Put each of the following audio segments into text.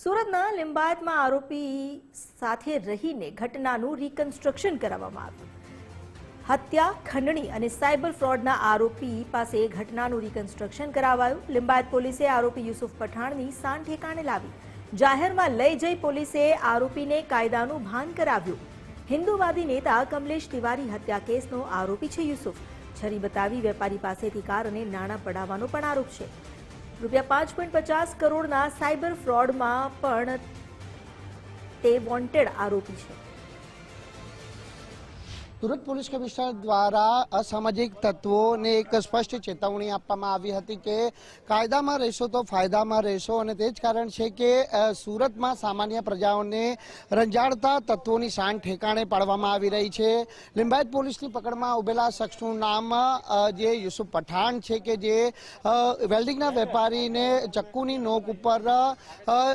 સુરતના લિંબાયતમાં આરોપી સાથે રહીને ઘટનાનું રિકન્સ્ટ્રક્શન કરાવવામાં આવ્યું. હત્યા, ખંડણી અને સાયબર ફ્રોડના આરોપી પાસે ઘટનાનું રિકન્સ્ટ્રક્શન કરાવાયું. લિંબાયત પોલીસે આરોપી યુસુફ પઠાણની સાન ઠેકાણે લાવી. જાહેરમાં લઈ જઈ પોલીસે આરોપીને કાયદાનું ભાન કરાવ્યું. હિન્દુવાદી નેતા કમલેશ તિવારી હત્યા કેસનો આરોપી છે યુસુફ. છરી બતાવી વેપારી પાસેથી કાર અને નાણાં પડાવવાનો પણ આરોપ છે. રૂપિયા પાંચ પોઈન્ટ પચાસ કરોડના સાયબર ફ્રોડમાં પણ તે વોન્ટેડ આરોપી છે. સુરત પોલીસ કમિશનર દ્વારા અસામાજિક તત્વોને એક સ્પષ્ટ ચેતવણી આપવામાં આવી હતી કે કાયદામાં રહેશો તો ફાયદામાં રહેશો અને તે જ કારણ છે કે સુરતમાં સામાન્ય પ્રજાઓને રંજાડતા તત્વોની શાન ઠેકાણે પાડવામાં આવી રહી છે. લિંબાયત પોલીસની પકડમાં ઉભેલા શખ્સનું નામ જે યુસુફ પઠાણ છે કે જે વેલ્ડિંગના વેપારીને ચક્કુની નોક ઉપર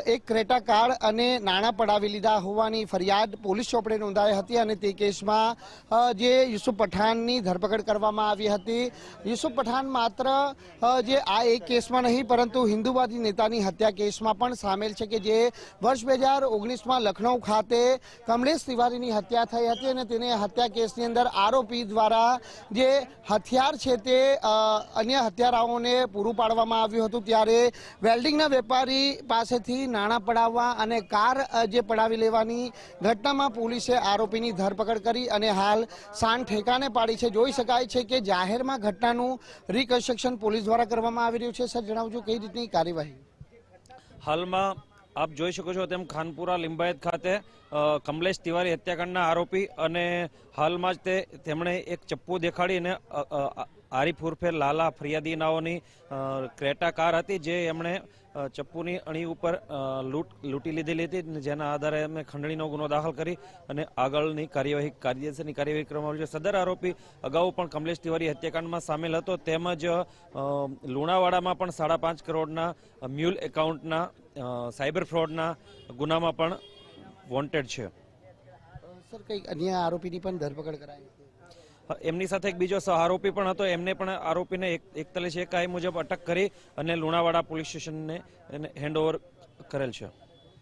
એક ક્રેટા કાર્ડ અને નાણાં પડાવી લીધા હોવાની ફરિયાદ પોલીસ ચોપડે નોંધાઈ હતી અને તે કેસમાં જે યુસુફ પઠાણની ધરપકડ કરવામાં આવી હતી. યુસુફ પઠાણ માત્ર જે આ એક કેસમાં નહીં, પરંતુ હિન્દુવાદી નેતાની હત્યા કેસમાં પણ સામેલ છે કે જે વર્ષ બે હજાર ઓગણીસમાં લખનૌ ખાતે કમલેશ તિવારીની હત્યા થઈ હતી અને તેને હત્યા કેસની અંદર આરોપી દ્વારા જે હથિયાર છે તે અન્ય હત્યારાઓને પૂરું પાડવામાં આવ્યું હતું. ત્યારે વેલ્ડિંગના વેપારી પાસેથી નાણાં પડાવવા અને કાર જે પડાવી લેવાની ઘટનામાં પોલીસે આરોપીની ધરપકડ કરી અને હાલ શાન ઠેકાને પાડી છે. જોઈ શકાય છે કે જાહેરમાં ઘટનાનું રિકન્સ્ટ્રક્શન પોલીસ દ્વારા કરવામાં આવી રહ્યું છે. સર, જણાવજો કઈ રીતની કાર્યવાહી? હાલમાં આપ જોઈ શકો છો તેમ ખાનપુરા લિંબાયત ખાતે કમલેશ તિવારી હત્યાકાંડના આરોપી અને હાલમાં જ તે, તેમણે એક ચપ્પુ દેખાડીને આરીફ ઉર્ફે લાલા ફરિયાદીનાઓની ક્રેટા કાર હતી જે એમણે ચપ્પુની અણી ઉપર લૂંટ, લૂંટી લીધેલી હતી જેના આધારે એમણે ખંડણીનો ગુનો દાખલ કરી અને આગળની કાર્યવાહી, કાયદેસરની કાર્યવાહી કરવામાં આવી છે. સદર આરોપી અગાઉ પણ કમલેશ તિવારી હત્યાકાંડમાં સામેલ હતો. તેમજ લુણાવાડામાં પણ સાડા પાંચ કરોડના મ્યુલ એકાઉન્ટના સાયબર ફ્રોડના ગુનામાં પણ વોન્ટેડ છે. સર કઈ અન્ય આરોપીની પણ ધરપકડ કરાઈ એમની સાથે એક બીજો સહ આરોપી પણ હતો. એમને પણ આરોપીને એક એકતાલીસ એકાઈ મુજબ અટક કરી અને લુણાવાડા પોલીસ સ્ટેશનને હેન્ડઓવર કરેલ છે.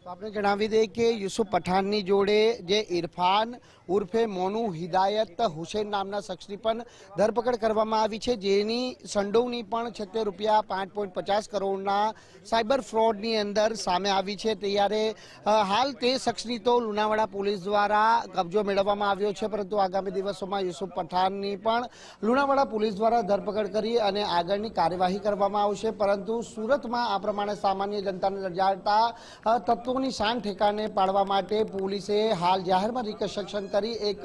આપણે જણાવી દઈએ કે યુસુફ પઠાણની જોડે જે ઇરફાન ઉર્ફે મોનુ હિદાયત હુસેન નામના શખ્સની પણ ધરપકડ કરવામાં આવી છે જેની સંડોવણી પણ છેતેર રૂપિયા પાંચ પોઈન્ટ પચાસ કરોડના સાયબર ફ્રોડની અંદર સામે આવી છે. ત્યારે હાલ તે શખ્સની તો લુણાવાડા પોલીસ દ્વારા કબજો મેળવવામાં આવ્યો છે પરંતુ આગામી દિવસોમાં યુસુફ પઠાણની પણ લુણાવાડા પોલીસ દ્વારા ધરપકડ કરી અને આગળની કાર્યવાહી કરવામાં આવશે. પરંતુ સુરતમાં આ પ્રમાણે સામાન્ય જનતાને રજાડતા અ, તત્વોની શાન ઠેકાને પાડવા માટે પોલીસે હાલ જાહેરમાં રિકન્સ્ટ્રક્શન કરી એક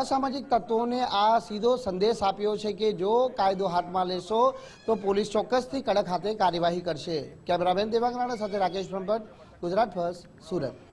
અસામાજિક તત્વોને આ સીધો સંદેશ આપ્યો છે કે જો કાયદો હાથમાં લેશો તો પોલીસ ચોક્કસથી કડક હાથે કાર્યવાહી કરશે. કેમેરામેન દેવાંગ સાથે રાકેશ બ્રહ્મભટ્ટ, ગુજરાત ફર્સ્ટ, સુરત.